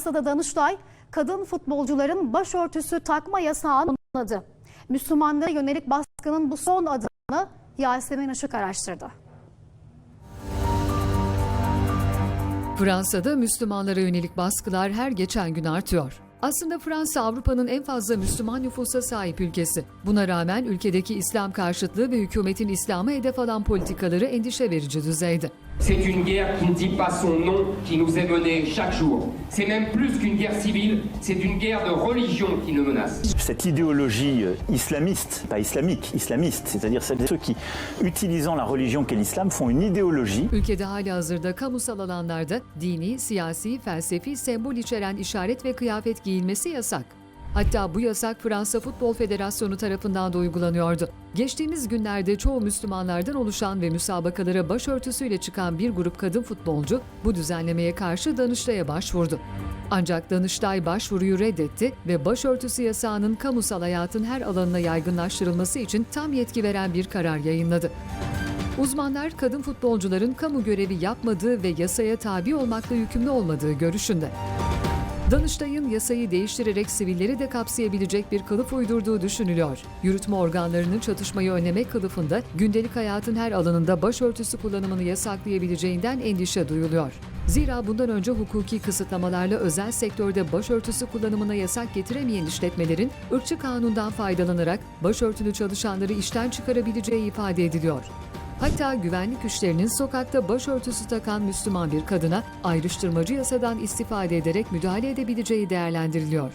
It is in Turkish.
Fransa'da Danıştay, kadın futbolcuların başörtüsü takma yasağını onayladı. Müslümanlara yönelik baskının bu son adımını Yasemin Işık araştırdı. Fransa'da Müslümanlara yönelik baskılar her geçen gün artıyor. Aslında Fransa Avrupa'nın en fazla Müslüman nüfusa sahip ülkesi. Buna rağmen ülkedeki İslam karşıtlığı ve hükümetin İslam'a hedef alan politikaları endişe verici düzeyde. C'est une guerre qui ne dit pas son nom, qui nous est menée chaque jour. C'est même plus qu'une guerre civile, c'est une guerre de religion qui nous menace. Cette idéologie euh, islamiste, pas islamique, islamiste, c'est-à-dire celle- ceux qui, utilisant la religion qu'est l'islam, font une idéologie Ülkede hali hazırda kamusal alanlarda dini, siyasi, felsefi sembol içeren işaret ve kıyafet giyilmesi yasak. Hatta bu yasak Fransa Futbol Federasyonu tarafından da uygulanıyordu. Geçtiğimiz günlerde çoğu Müslümanlardan oluşan ve müsabakalara başörtüsüyle çıkan bir grup kadın futbolcu bu düzenlemeye karşı Danıştay'a başvurdu. Ancak Danıştay başvuruyu reddetti ve başörtüsü yasağının kamusal hayatın her alanına yaygınlaştırılması için tam yetki veren bir karar yayınladı. Uzmanlar kadın futbolcuların kamu görevi yapmadığı ve yasaya tabi olmakla yükümlü olmadığı görüşünde. Danıştay'ın yasayı değiştirerek sivilleri de kapsayabilecek bir kılıf uydurduğu düşünülüyor. Yürütme organlarının çatışmayı önlemek kılıfında gündelik hayatın her alanında başörtüsü kullanımını yasaklayabileceğinden endişe duyuluyor. Zira bundan önce hukuki kısıtlamalarla özel sektörde başörtüsü kullanımına yasak getiremeyen işletmelerin ırkçı kanundan faydalanarak başörtülü çalışanları işten çıkarabileceği ifade ediliyor. Hatta güvenlik güçlerinin sokakta başörtüsü takan Müslüman bir kadına ayrıştırmacı yasadan istifade ederek müdahale edebileceği değerlendiriliyor.